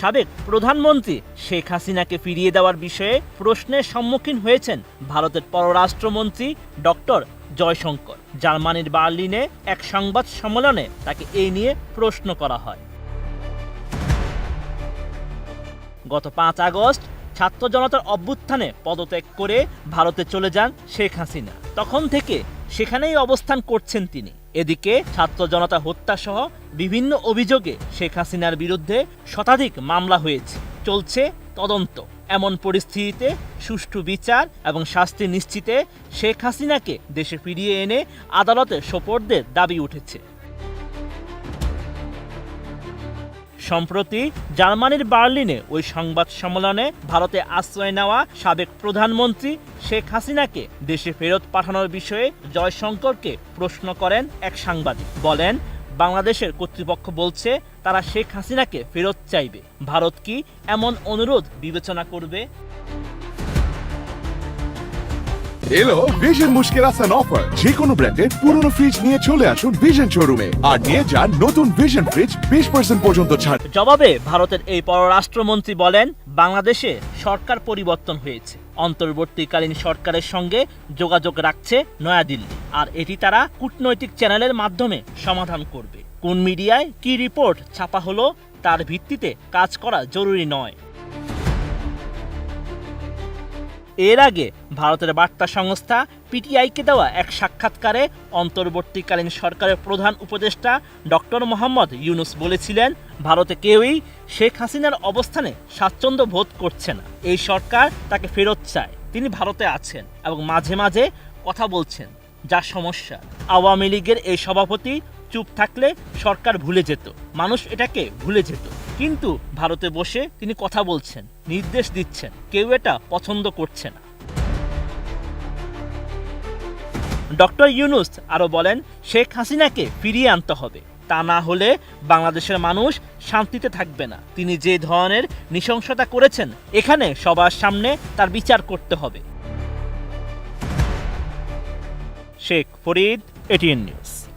সাবেক প্রধানমন্ত্রী শেখ হাসিনাকে ফিরিয়ে দেওয়ার বিষয়ে প্রশ্নের সম্মুখীন হয়েছেন ভারতের পররাষ্ট্রমন্ত্রী ডক্টর জয়শঙ্কর। জার্মানির বার্লিনে এক সংবাদ সম্মেলনে তাকে এই নিয়ে প্রশ্ন করা হয়। গত পাঁচ আগস্ট ছাত্র জনতার অভ্যুত্থানে পদত্যাগ করে ভারতে চলে যান শেখ হাসিনা। তখন থেকে সেখানেই অবস্থান করছেন তিনি। এদিকে ছাত্র জনতা হত্যা সহ বিভিন্ন অভিযোগে শেখ হাসিনার বিরুদ্ধে শতাধিক মামলা হয়েছে। চলছে তদন্ত। এমন পরিস্থিতিতে সুষ্ঠু বিচার এবং শাস্তি নিশ্চিতে শেখ হাসিনাকে দেশে ফিরিয়ে এনে আদালতে সোপর্দের দাবি উঠেছে। সম্প্রতি জার্মানির বার্লিনে ওই সংবাদ সম্মেলনে ভারতে আশ্রয় নেওয়া সাবেক প্রধানমন্ত্রী শেখ হাসিনাকে দেশে ফেরত পাঠানোর বিষয়ে জয়শঙ্করকে প্রশ্ন করেন এক সাংবাদিক। বলেন, বাংলাদেশের কর্তৃপক্ষ বলছে, তারা শেখ হাসিনাকে ফেরত চাইবে। ভারত কি এমন অনুরোধ বিবেচনা করবে? এলো ভিশন মুশকিল আসান অফার যে কোনো ব্র্যান্ডের পুরনো ফ্রিজ নিয়ে চলে আসুন ভিশন শোরুমে আর নিয়ে যান নতুন ভিশন ফ্রিজ বিশ পার্সেন্ট পর্যন্ত ছাড়। জবাবে ভারতের এই পররাষ্ট্রমন্ত্রী বলেন, বাংলাদেশে সরকার পরিবর্তন হয়েছে। অন্তর্বর্তীকালীন সরকারের সঙ্গে যোগাযোগ রাখছে নয়াদিল্লি। আর এটি তারা কূটনৈতিক চ্যানেলের মাধ্যমে সমাধান করবে। কোন মিডিয়ায় কি রিপোর্ট ছাপা হলো, তার ভিত্তিতে কাজ করা জরুরি নয়। এর আগে ভারতের বার্তা সংস্থা পিটিআইকে দেওয়া এক সাক্ষাৎকারে অন্তর্বর্তীকালীন সরকারের প্রধান উপদেষ্টা ডক্টর মোহাম্মদ ইউনুস বলেছিলেন, ভারতে কেউই শেখ হাসিনার অবস্থানে স্বাচ্ছন্দ্য বোধ করছে না। এই সরকার তাকে ফেরত চায়। তিনি ভারতে আছেন এবং মাঝে মাঝে কথা বলছেন। যা সমস্যা। আওয়ামী লীগের এই সভাপতি চুপ থাকলে সরকার ভুলে যেত। মানুষ এটাকে ভুলে যেত। কিন্তু ভারতে বসে তিনি কথা বলছেন, নির্দেশ দিচ্ছেন। কেউ এটা পছন্দ করছে না। ডক্টর ইউনুস আরও বলেন, শেখ হাসিনাকে ফিরিয়ে আনতে হবে। তা না হলে বাংলাদেশের মানুষ শান্তিতে থাকবে না। তিনি যে ধরনের নৃশংসতা করেছেন, এখানে সবার সামনে তার বিচার করতে হবে। Sheikh Farid ATN news.